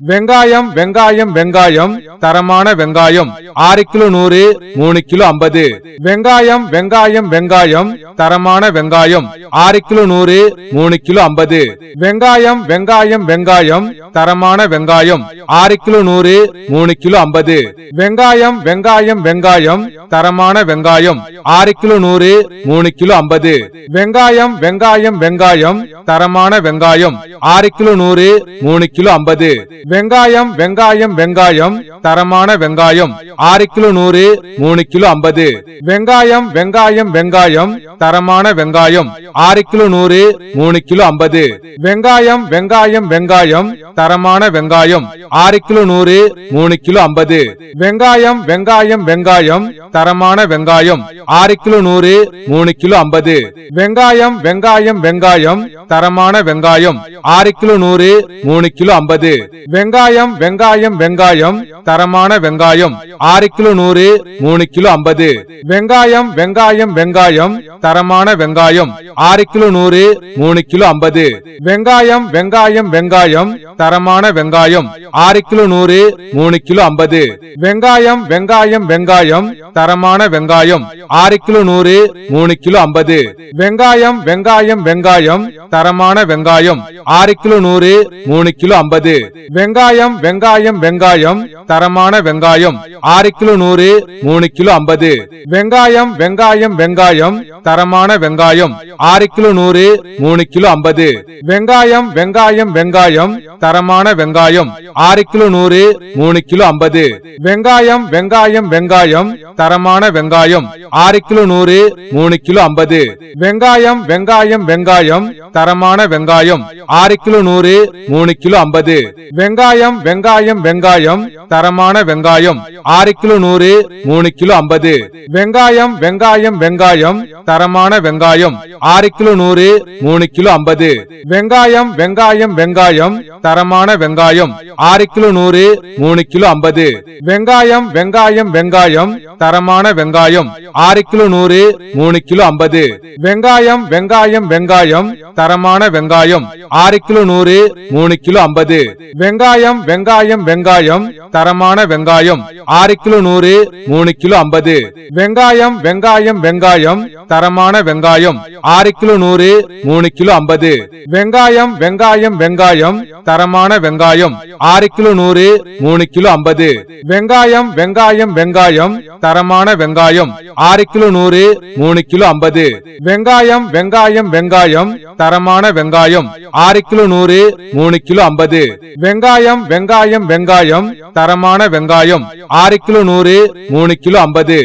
வெங்காயம் வெங்காயம் வெங்காயம் தரமான வெங்காயம் ஆறு கிலோ நூறு மூணு கிலோ ஐம்பது வெங்காயம் வெங்காயம் வெங்காயம் தரமான வெங்காயம் ஆறு கிலோ நூறு மூணு கிலோ ஐம்பது வெங்காயம் வெங்காயம் வெங்காயம் தரமான வெங்காயம் ஆறு கிலோ நூறு மூணு கிலோ ஐம்பது வெங்காயம் வெங்காயம் வெங்காயம் தரமான வெங்காயம் ஆறு கிலோ நூறு மூணு கிலோ ஐம்பது வெங்காயம் வெங்காயம் வெங்காயம் தரமான வெங்காயம் ஆறு கிலோ நூறு மூணு கிலோ ஐம்பது வெங்காயம் வெங்காயம் வெங்காயம் தரமான வெங்காயம் ஆறு கிலோ நூறு மூணு கிலோ ஐம்பது வெங்காயம் வெங்காயம் வெங்காயம் தரமான வெங்காயம் ஆறு கிலோ நூறு மூணு கிலோ ஐம்பது வெங்காயம் வெங்காயம் வெங்காயம் தரமான வெங்காயம் ஆறு கிலோ நூறு மூணு கிலோ ஐம்பது வெங்காயம் வெங்காயம் வெங்காயம் தரமான வெங்காயம் ஆறு கிலோ நூறு மூணு கிலோ ஐம்பது வெங்காயம் வெங்காயம் வெங்காயம் தரமான வெங்காயம் ஆறு கிலோ நூறு மூணு கிலோ ஐம்பது வெங்காயம் வெங்காயம் வெங்காயம் தரமான வெங்காயம் ஆறு கிலோ நூறு மூணு கிலோ ஐம்பது வெங்காயம் வெங்காயம் வெங்காயம் தரமான வெங்காயம் ஆறு கிலோ நூறு மூணு கிலோ ஐம்பது வெங்காயம் வெங்காயம் வெங்காயம் தரமான வெங்காயம் ஆறு கிலோ நூறு மூணு கிலோ ஐம்பது வெங்காயம் வெங்காயம் வெங்காயம் தரமான வெங்காயம் ஆறு கிலோ நூறு மூணு கிலோ ஐம்பது வெங்காயம் வெங்காயம் வெங்காயம் தரமான வெங்காயம் ஆறு கிலோ நூறு மூணு கிலோ ஐம்பது வெங்காயம் வெங்காயம் வெங்காயம் தரமான வெங்காயம் ஆறு கிலோ நூறு மூணு கிலோ ஐம்பது வெங்காயம் வெங்காயம் வெங்காயம் தரமான வெங்காயம் ஆறு கிலோ நூறு மூணு கிலோ ஐம்பது வெங்காயம் வெங்காயம் வெங்காயம் தரமான வெங்காயம் ஆறு கிலோ நூறு மூணு கிலோ ஐம்பது வெங்காயம் வெங்காயம் வெங்காயம் தரமான வெங்காயம் ஆறு கிலோ நூறு மூணு கிலோ ஐம்பது வெங்காயம் வெங்காயம் வெங்காயம் தரமான வெங்காயம் ஆறு கிலோ நூறு மூணு கிலோ ஐம்பது வெங்காயம் வெங்காயம் வெங்காயம் தரமான வெங்காயம் ஆறு கிலோ நூறு மூணு கிலோ ஐம்பது வெங்காயம் வெங்காயம் வெங்காயம் தரமான வெங்காயம் ஆறு கிலோ நூறு மூணு கிலோ ஐம்பது வெங்காயம் வெங்காயம் வெங்காயம் தரமான வெங்காயம் ஆறு கிலோ நூறு மூணு கிலோ ஐம்பது வெங்காயம் வெங்காயம் வெங்காயம் தரமான வெங்காயம் ஆறு கிலோ நூறு மூணு கிலோ ஐம்பது வெங்காயம் வெங்காயம் வெங்காயம் தரமான வெங்காயம் ஆறு கிலோ நூறு மூணு கிலோ ஐம்பது வெங்காயம் வெங்காயம் வெங்காயம் வெங்காயம் தரமான வெங்காயம் ஆறு கிலோ நூறு மூணு கிலோ ஐம்பது வெங்காயம் வெங்காயம் வெங்காயம் தரமான வெங்காயம் ஆறு கிலோ நூறு மூணு கிலோ ஐம்பது வெங்காயம் வெங்காயம் வெங்காயம் தரமான வெங்காயம் ஆறு கிலோ நூறு மூணு கிலோ ஐம்பது வெங்காயம் வெங்காயம் வெங்காயம் தரமான வெங்காயம் ஆறு கிலோ நூறு மூணு கிலோ ஐம்பது வெங்காயம் வெங்காயம் வெங்காயம் தரமான வெங்காயம் ஆறு கிலோ நூறு மூணு கிலோ ஐம்பது வெங்காயம் வெங்காயம் வெங்காயம் வெங்காயம் தரமான வெங்காயம். ஆறு கிலோ நூறு மூணு கிலோ ஐம்பது.